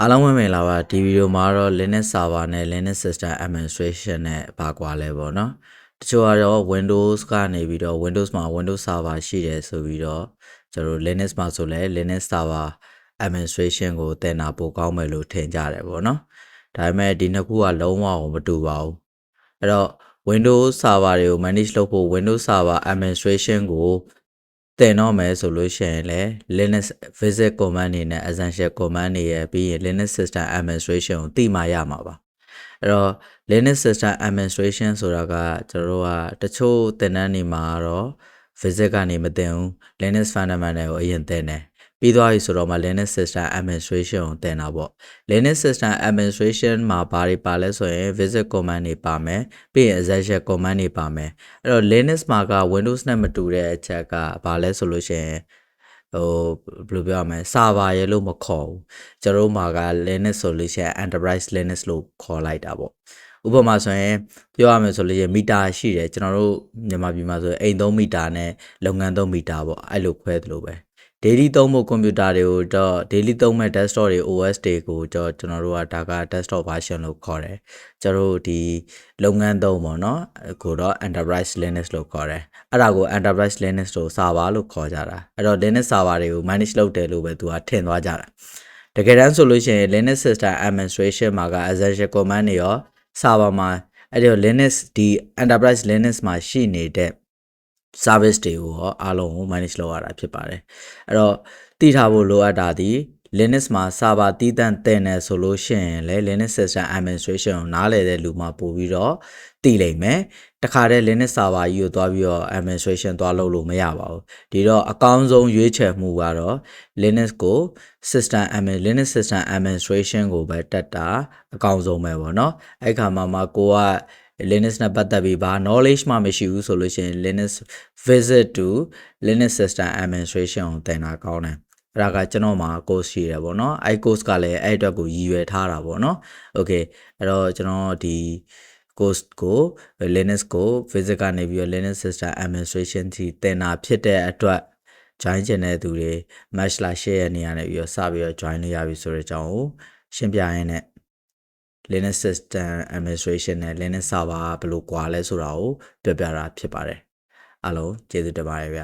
အားလုံးပဲမင်္ဂလာပါဒီဗီဒီယိုမှာတော့ Linux server နဲ့ Linux system administration နဲ့ဘာကွာလဲပေါ့နော်တချို့ကတော့ Windows ကနေပြီးတော့ Windows မှာ Windows server ရှိတယ်ဆိုပြီးတော့ကျွန်တော်တို့ Linux မှာဆိုလဲ Linux server administration ကိုတင်တာပိုကောင်းမယ်လို့ထင်ကြတယ်ပေါ့နော်ဒါပေမဲ့ဒီနှစ်ခုကလုံးဝမတူပါဘူးအဲ့တော့ Windows server တွေကို manage လုပ်ဖို့ Windows server administration ကို တင်တော့မယ်ဆိုလို့ရှိရင်လည်း Linux visit command တွေနဲ့ essential command တွေရဲ့ပြီးရင် Linux system administration ကိုသိမှရမှာပါအဲ့တော့ Linux system administration ဆိုတာကကျွန်တော်တို့ကတချို့သင်တန်းတွေမှာတော့ visit ကနေမတင်ဘူး Linux fundamental ကိုအရင်သင်တယ် ပြီးသွားပြီဆိုတော့မှ Linux system administration ကိုသင်တာပေါ့ Linux system administration မှာဘာတွေပါလဲဆိုရင် visit command တွေပါမယ်ပြီးရင် essential command တွေပါမယ်အဲ့တော့ Linux မှာက Windows နဲ့မတူတဲ့အချက်ကဘာလဲဆိုလို့ရှိရင်ဟိုဘယ်လိုပြောရမလဲ server ရဲ့လို့မခေါ်ဘူးကျွန်တော်တို့မှာက Linux ဆိုလို့ရှိရင် enterprise Linux လို့ခေါ်လိုက်တာပေါ့ဥပမာဆိုရင်ပြောရမယ်ဆိုလို့ရမီတာရှိတယ်ကျွန်တော်တို့မြန်မာပြည်မှာဆိုရင်အိမ်3မီတာနဲ့လုပ်ငန်း3မီတာပေါ့အဲ့လိုခွဲသလိုပဲ daily သုံးဖို့ကွန်ပျူတာတွေကိုတော့ daily သုံးမဲ့ desktop တွေ OS တွေကိုတော့ကျွန်တော်တို့ကဒါက desktop version လို့ခေါ်တယ်ကျွန်တော်တို့ဒီလုပ်ငန်းသုံးပေါ့နော်ကိုတော့ enterprise linux လို့ခေါ်တယ်အဲ့ဒါကို enterprise linux လို့ server လို့ခေါ်ကြတာအဲ့တော့ linux server တွေကို manage လုပ်တယ်လို့ပဲသူကထင်သွားကြတာတကယ်တမ်းဆိုလို့ရှိရင် linux system administration မှာက essential command တွေရော server မှာအဲ့ဒီ linux ဒီ enterprise linux မှာရှိနေတဲ့ service တွေကိုရောအားလုံးကို manage လုပ်ရတာဖြစ်ပါတယ်အဲ့တော့သိထားဖို့လိုအပ်တာဒီ Linux မှာ server တည်တံ့တင်တယ်ဆိုလို့ရှိရင်လည်း Linux system administration ကိုနားလည်တဲ့လူမှပို့ပြီးတော့တည်လိမ့်မယ်တခါတည်း Linux server ကြီးကိုသွားပြီးတော့ administration သွားလုပ်လို့မရပါဘူးဒီတော့အကောင်းဆုံးရွေးချယ်မှုကတော့ Linux ကို system admin Linux system administration ကိုပဲတက်တာအကောင်းဆုံးပဲပေါ့နော်အဲ့ခါမှာမှကိုက Linux နဲ့ပတ်သက်ပြီးဘာ knowledge မှမရှိဘူးဆိုလို့ရှိရင် Linux visit to Linux system administration ကိုသင်တာကောင်းတယ်အဲ့ဒါကကျွန်တော်မှာ course ရှိတယ်ပေါ့နော်အဲ့ course ကလည်းအဲ့အတွက်ကိုရည်ရွယ်ထားတာပေါ့နော် okay အဲ့တော့ကျွန်တော်ဒီ course ကို Linux ကို visit ကနေပြီးတော့ Linux system administration ထိသင်တာဖြစ်တဲ့အတွက် join ချင်တဲ့သူတွေ match လာ share ရနေရနေပြီးတော့စပြီးတော့ join လို့ရပြီဆိုတဲ့အကြောင်းကိုရှင်းပြရင်းနဲ့ Linux system administration နဲ့ Linux server ကဘယ်လိုကွာလဲဆိုတာကိုပြောပြတာဖြစ်ပါတယ်အားလုံးကျေးဇူးတင်ပါတယ်ဗျ